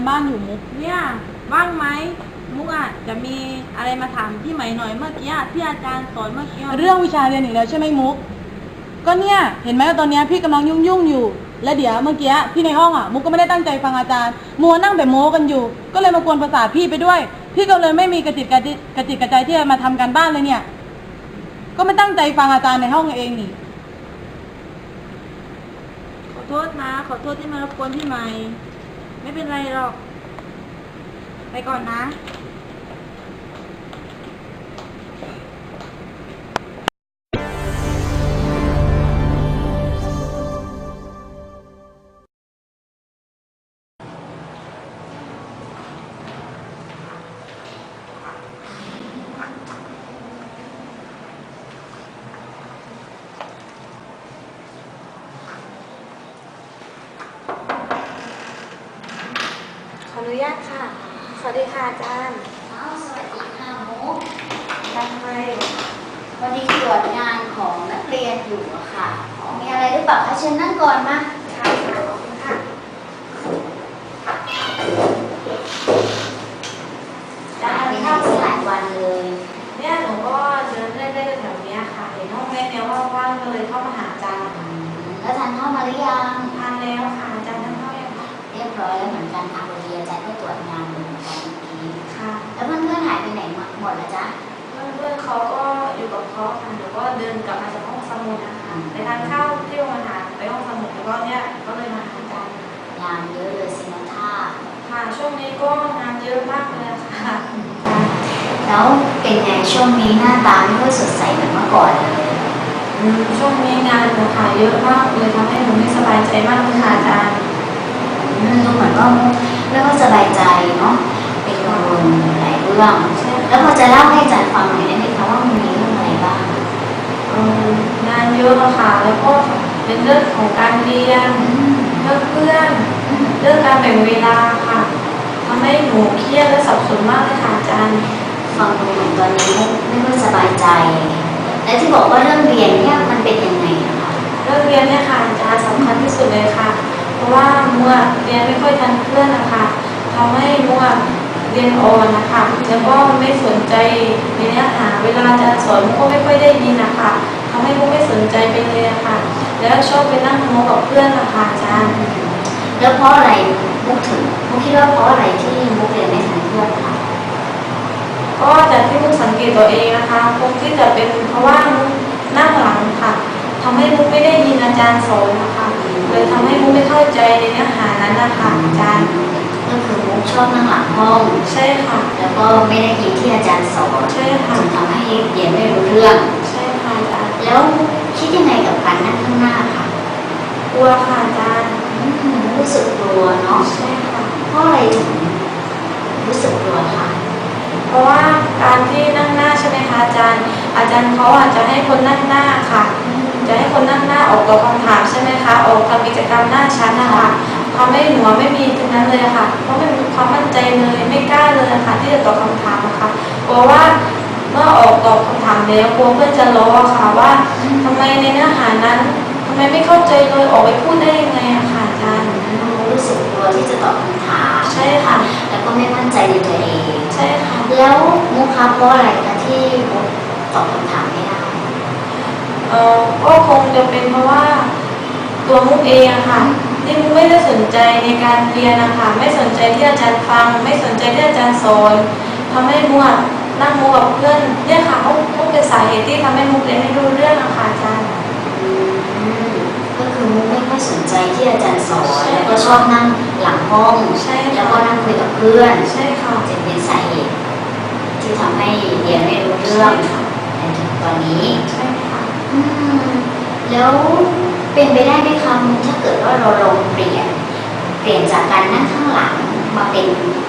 การบ้านอยู่มุกเนี่ยว่างไหมมุกอะจะมีอะไรมาถามพี่ไหมหน่อยเมื่อกี้อะที่อาจารย์สอนเมื่อกี้อะเรื่องวิชาเรียนอีกแล้วใช่ไหมมุก ก็เนี่ยเห็นไหมว่าตอนเนี้ยพี่กำลังยุ่งยุ่งๆอยู่ และเดี๋ยวเมื่อกี้พี่ในห้องอะมุกก็ไม่ได้ตั้งใจฟังอาจารย์มัวนั่งแต่โม้กันอยู่ ก็เลยมากวนภาษาทพี่ไปด้วย พี่ก็เลยไม่มีกระจิตกระจิตกระจิตกระใจที่จะมาทำการบ้านเลยเนี่ย ก็ไม่ตั้งใจฟังอาจารย์ในห้องเองนี่ ขอโทษนะ ขอโทษที่มารบกวนพี่ไหม ไม่เป็นไรหรอก ไปก่อนนะ ค่ะอาจารย์อ้าวสวัสดีค่ะมุกทำไมวันนี้ตรวจงานของนักเรียนอยู่อะค่ะ มีอะไรหรือเปล่าคะเชิญนั่งก่อนมา เพื่อนๆเขาก็อยู่กับเขาค่ะหนูก็เดินกลับมาจากห้องสมุดนะคะไปทานข้าวที่โรงอาหารไปห้องสมุดแล้วก็เนี่ยก็เลยมาหาอาจารย์งานเยอะเลยสินะท่าค่ะช่วงนี้ก็งานเยอะมากเลยค่ะ แล้วเป็นไงช่วงนี้หน้าตาไม่ค่อยสดใสเหมือนเมื่อก่อนเลยอืมช่วงนี้งานหนูค่ะเยอะมากเลยทำให้หนูไม่สบายใจมากเลยค่ะอาจารย์อืมดูเหมือนว่าไม่ค่อยสบายใจเนาะเป็นกังวลหลายเรื่องใช่แล้วพอจะเล่าให้อาจารย์ฟังหน่อยได้ไหมคะว่ามันมีเรื่องอะไรบ้าง เอ่อ งานเยอะอะค่ะ แล้วก็เป็นเรื่องของการเรียนเรื่องเพื่อนเรื่องการแบ่งเวลาค่ะทำให้หนูเครียดและสับสนมากเลยค่ะอาจารย์ฟังดูเหมือนตอนนี้ไม่ค่อยสบายใจ และที่บอกว่าเรื่องเรียนเนี่ยมันเป็นยังไงคะเรื่องเรียนเนี่ยค่ะอาจารย์สำคัญที่สุดเลยค่ะ เพราะว่ามัวเรียนไม่ค่อยทันเพื่อนนะคะทำให้มัวเรียนอ่อนนะคะแล้วก็ไม่สนใจในเนื้อหาเวลาอาจารย์สอนก็ไม่ค่อยได้ยินนะคะ ทำให้มุกไม่สนใจไปเลยอะค่ะ แล้วชอบไปนั่งโม้กับเพื่อนนะคะอาจารย์แล้วเพราะอะไรมุกถึงมุกคิดว่าเพราะอะไรที่มุกเรียนไม่ทันเพื่อนคะก็จากที่มุกสังเกตตัวเองนะคะคงที่จะเป็นเพราะว่ามุกนั่งหลังค่ะทำให้มุกไม่ได้ยินอาจารย์สอนนะคะเลยทำให้มุกไม่เข้าใจในเนื้อหานั้นนะคะอาจารย์ก็คือมุกชอบนั่งหลังห้องใช่ค่ะ แล้วก็ไม่ได้ยินที่อาจารย์สอนใช่ค่ะจนทำให้เรียนไม่รู้เรื่อง แล้วคิดยังไงกับการนั่งข้างหน้าคะกลัวค่ะอาจารย์รู้สึกกลัวเนาะใช่ค่ะเพราะอะไรถึงรู้สึกกลัวคะเพราะว่าการที่นั่งหน้าใช่ไหมคะอาจารย์ อาจารย์เขาอาจจะให้คนนั่งหน้าค่ะ จะให้คนนั่งหน้าออกตอบคำถามใช่ไหมคะออกทำกิจกรรมหน้าชั้นนะคะทำให้หนูไม่มีทั้งนั้นเลยค่ะ เพราะไม่มีความมั่นใจเลยไม่กล้าเลยค่ะที่จะตอบคำถามนะคะกลัวว่า เมื่อออกตอบคำถามแล้วกลัวเพื่อนจะล้อค่ะว่าทำไมในเนื้อหานั้นทำไมไม่เข้าใจเลยออกไปพูดได้ยังไงอะค่ะอาจารย์รู้สึกกลัวที่จะตอบคำถามใช่ค่ะ แล้วก็ไม่มั่นใจในตัวเองใช่ค่ะแล้วมุกคะเพราะอะไรคะที่มุกตอบคำถามไม่ได้เอ่อก็คงจะเป็นเพราะว่าตัวมุกเองอะค่ะที่มุกไม่ได้สนใจในการเรียนนะคะไม่สนใจที่อาจารย์ฟัง ไม่สนใจที่อาจารย์สอนทำให้มุกอะ นั่งมุกกับเพื่อนเนี่ยค่ะก็ก็เป็นสาเหตุที่ทำให้มุกเรียนไม่รู้เรื่องอะค่ะอาจารย์อืมก็คือมุกไม่ค่อยสนใจที่อาจารย์สอนใช่แล้วก็ชอบนั่งหลังห้องใช่แล้วค่ะก็นั่งคุยกับเพื่อนใช่ค่ะจะเป็นสาเหตุที่ทำให้เรียนไม่รู้เรื่องจนถึงตอนนี้ใช่ค่ะอืมแล้วเป็นไปได้ไหมคะมุกถ้าเกิดว่าเราลองเปลี่ยน เปลี่ยนจากการนั่งข้างหลังมาเป็น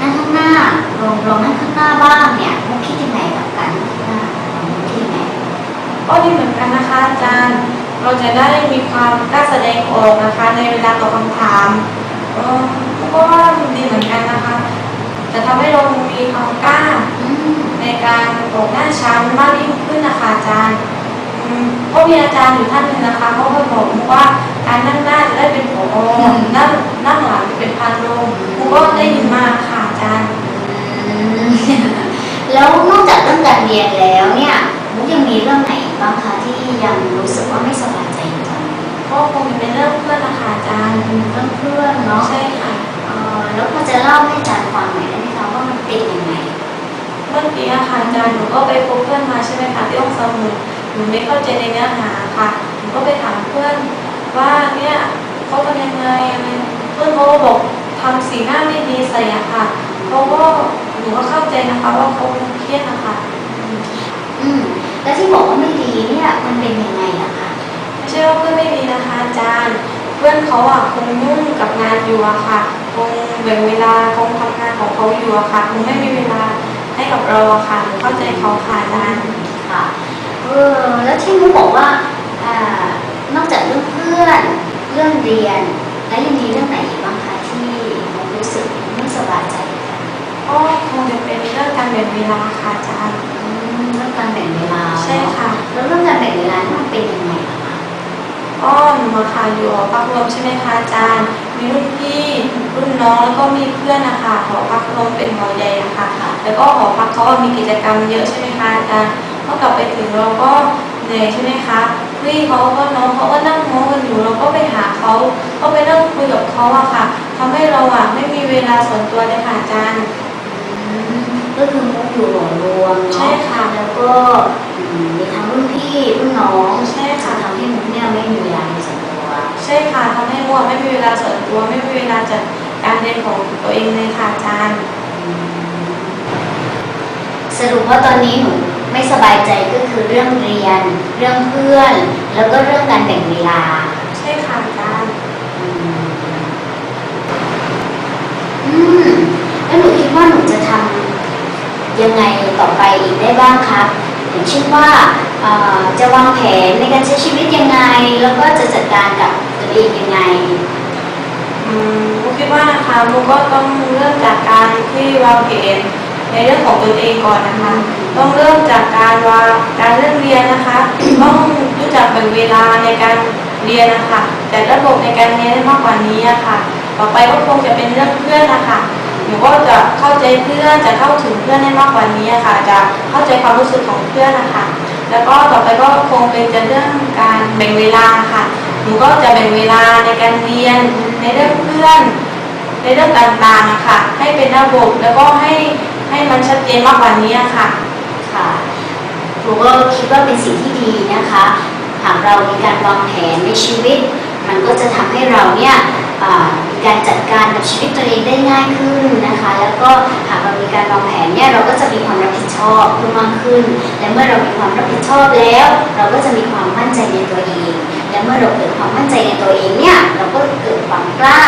นั่งข้างหน้า ลงนะคะ ในเวลาตอบคำถามก็ว่าดีเหมือนกันนะคะ จะทำให้เรามีความกล้าในการบอกหน้าชั้นมากยิ่งขึ้นนะคะอาจารย์ก็มีอาจารย์อยู่ท่านหนึ่งนะคะเขาเคยบอกว่าการนั่งหน้าจะได้เป็นผอนั่งนั่งหลังเป็นพันโลกูก็ได้ยินมาค่ะอาจารย์แล้วนอกจากเรื่องการเรียนแล้วเนี่ยมุกยังมีเรื่องไหนบ้างคะที่ยังรู้สึกว่าไม่สบาย พื่อนเนาะใช่ค่ะเอ่อแล้วพอจะเล่าให้อาจารย์ฟังหน่อยได้ไหมคะว่ามันเป็นยังไงเมื่อกี้อะค่ะอาจารย์หนูก็ไปพบเพื่อนมาใช่ไหมคะที่ห้องสมุดหนูไม่เข้าใจในเนื้อหาค่ะหนูก็ไปถามเพื่อนว่าเนี่ยเขาทำยังไงอะไรเพื่อนเขาก็บอกทำสีหน้าไม่ดีใส่อะค่ะเขาก็หนูก็เข้าใจนะคะว่าเขาเครียดนะคะ อืมแล้วที่บอกว่าไม่ดีเนี่ยมันเป็นยังไง อะคะไม่ใช่ว่าเพื่อนไม่ดีนะคะอาจารย์ เพื่อนเขาอะคงยุ่งกับงานอยู่อะค่ะคงแบ่งเวลาคงทำงานของเขาอยู่อะค่ะคงไม่มีเวลาให้กับเราอะค่ะหนูเข้าใจเขาค่ะอาจารย์ค่ะเออแล้วที่มุกบอกว่าอ่านอกจากเรื่องเพื่อนเรื่องเรียนแล้วยังมีเรื่องไหนอีกบ้างคะที่มุกรู้สึกไม่สบายใจกันก็คงจะเป็นเรื่องการแบ่งเวลาค่ะอาจารย์อืมเรื่องการแบ่งเวลาใช่ค่ะ แล้วเรื่องการแบ่งเวลานี่มันเป็นยังไง อะคะก็หนูมาค่ะอยู่หอพักรวมใช่ไหมคะอาจารย์ มีรุ่นพี่รุ่นน้องแล้วก็มีเพื่อนนะคะหอพักรวมเป็นหอใหญ่อะค่ะแล้วก็หอพักเขามีกิจกรรมเยอะใช่ไหมคะอาจารย์พอกลับไปถึงเราก็เหนื่อยใช่ไหมคะพี่เขาก็น้องเขาก็นั่งโม้กันอยู่เราก็ไปหาเขาก็ไปนั่งคุยกับเขาอะค่ะทำให้เราอะไม่มีเวลาส่วนตัวเลยค่ะอาจารย์อืมก็คือมุกอยู่หลอรวมใช่เนาะค่ะแล้วก็ ตัวไม่มีเวลาจัดการเรียนของตัวเองเลยค่ะอาจารย์ สรุปว่าตอนนี้หนูไม่สบายใจก็คือเรื่องเรียน เรื่องเพื่อน แล้วก็เรื่องการแบ่งเวลา ใช่ค่ะอาจารย์อืมอืมแล้วหนูคิดว่าหนูจะทำยังไงต่อไปอีกได้บ้างครับอย่างเช่นว่าเอ่อจะวางแผนในการใช้ชีวิตยังไง แล้วก็จะจัดการกับตัวเองยังไงอื มุกคิดว่านะคะมุกก็ต้องเริ่มจากการที่วางแผนในเรื่องของตัวเองก่อนนะคะ ต้องเริ่มจากการวางการเรื่องเรียนนะคะ ต้องรู้จักแบ่งเวลาในการเรียนนะคะแต่ระบบในการเรียนได้มากกว่านี้อะค่ะต่อไปก็คงจะเป็นเรื่องเพื่อนนะคะหนูก็จะเข้าใจเพื่อนจะเข้าถึงเพื่อนได้มากกว่านี้อะค่ะ จะเข้าใจความรู้สึกของเพื่อนนะคะแล้วก็ต่อไปก็คงเป็นจะเรื่องการแบ่งเวลาค่ะ หนูก็จะแบ่งเวลาในการเรียน ในเรื่องเพื่อนในเรื่องต่างๆอะค่ะ ให้เป็นระบบแล้วก็ให้ให้มันชัดเจนมากกว่านี้อะค่ะค่ะครูก็คิดว่าเป็นสิ่งที่ดีนะคะ หากเรามีการวางแผนในชีวิต มันก็จะทำให้เราเนี่ยมีการจัดการกับชีวิตตัวเองได้ง่ายขึ้นนะคะ แล้วก็หากเรามีการวางแผนเนี่ยเราก็จะมีความรับผิดชอบเพิ่มมากขึ้น และเมื่อเรามีความรับผิดชอบแล้ว เราก็จะมีความมั่นใจในตัวเอง เมื่อเราเกิดความมั่นใจในตัวเองเนี่ยเราก็เกิดความกล้า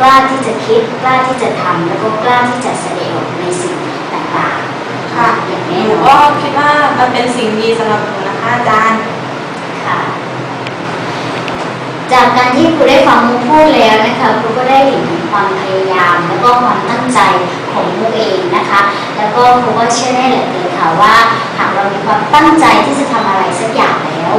กล้าที่จะคิดกล้าที่จะทำแล้วก็กล้าที่จะแสดงออกในสิ่งต่างๆค่ะอย่างหแน่นูนอก็นคิดว่ามันเป็นสิ่งดีสำหรับหนูนะคะอาจารย์ค่ะจากการที่ครูได้ฟังมุกพูดแล้วนะคะครูก็ได้เห็นถึงความพยายาม แล้วก็ความตั้งใจของมุกเองนะคะ แล้วก็ครูก็เชื่อแน่เหลือเกินค่ะว่า หากเรามีความตั้งใจที่จะทำอะไรสักอย่างแล้ว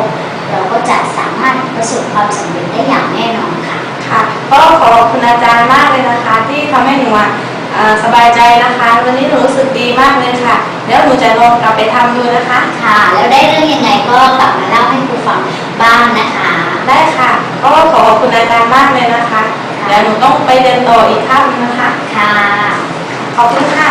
ประสบความสำเร็จได้อย่างแน่นอนค่ะ ค่ะ ก็ขอบคุณอาจารย์มากเลยนะคะ ที่ทำให้หนูอะเอ่อสบายใจนะคะ วันนี้หนูรู้สึกดีมากเลยค่ะ แล้วหนูจะลองกลับไปทำดูนะคะ ค่ะ แล้วได้เรื่องยังไงก็กลับมาเล่าให้ครูฟังบ้างนะคะ ได้ค่ะ ก็ขอบคุณอาจารย์มากเลยนะคะ เดี๋ยวหนูต้องไปเรียนต่ออีกคาบนึงนะคะ ค่ะ ขอบคุณค่ะ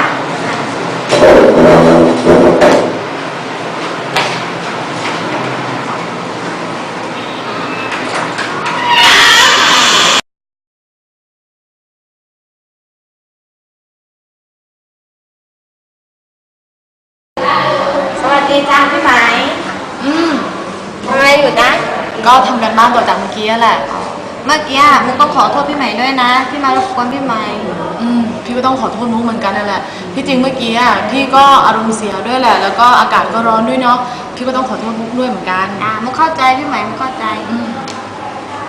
สวัสดีจ้าพี่ไหมอืมทำอะไรอยู่นะ ก็ทำกันบ้านต่อจากเมื่อกี้แหละ เมื่อกี้มุกต้องขอโทษพี่ใหม่ด้วยนะที่มารบกวนพี่ใหม่อืมพี่ก็ต้องขอโทษมุกเหมือนกันนั่นแหละ ที่จริงเมื่อกี้อะพี่ก็อารมณ์เสียด้วยแหละ แล้วก็อากาศก็ร้อนด้วยเนาะ พี่ก็ต้องขอโทษมุกด้วยเหมือนกัน อ่ามุกเข้าใจพี่ใหม่มุกเข้าใจ อืม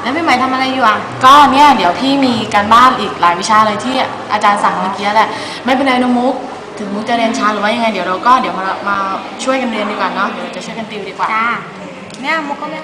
แล้วพี่ใหม่ทำอะไรอยู่อะ ก็เนี่ยเดี๋ยวพี่มีการบ้านอีกหลายวิชาเลยที่อาจารย์สั่งเมื่อกี้แหละ ไม่เป็นไรนะมุก ถึงมุกจะเรียนช้าหรือว่ายังไงเดี๋ยวเราก็เดี๋ยวมามาช่วยกันเรียนดีกว่าเนาะเดี๋ยวเราจะช่วยกันติวดีกว่า จ้าเนี่ยมุกก็ไม่